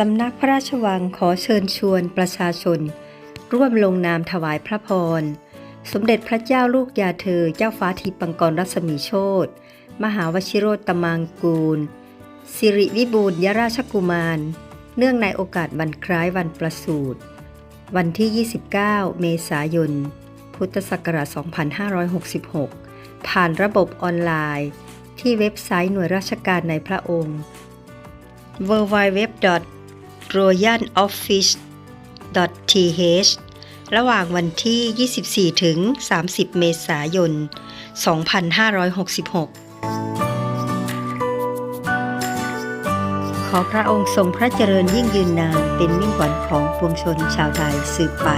สำนักพระราชวังขอเชิญชวนประชาชน ร่วมลงนามถวายพระพร สมเด็จพระเจ้าลูกยาเธอเจ้าฟ้าทีปังกรรัศมีโชตมหาวชิโรตมังกูล สิริวิบูลยราชกุมาร เนื่องในโอกาสวันคล้ายวันประสูติวันที่ 29 เมษายน พุทธศักราช 2566 ผ่านระบบออนไลน์ ที่เว็บไซต์หน่วยราชการในพระองค์ w w w royaloffice.th ระหว่างวันที่ 24 ถึง 30 เมษายน 2566 ขอพระองค์ทรงพระเจริญยิ่งยืนนานเป็นมิ่งขวัญของปวงชนชาวไทยสืบไป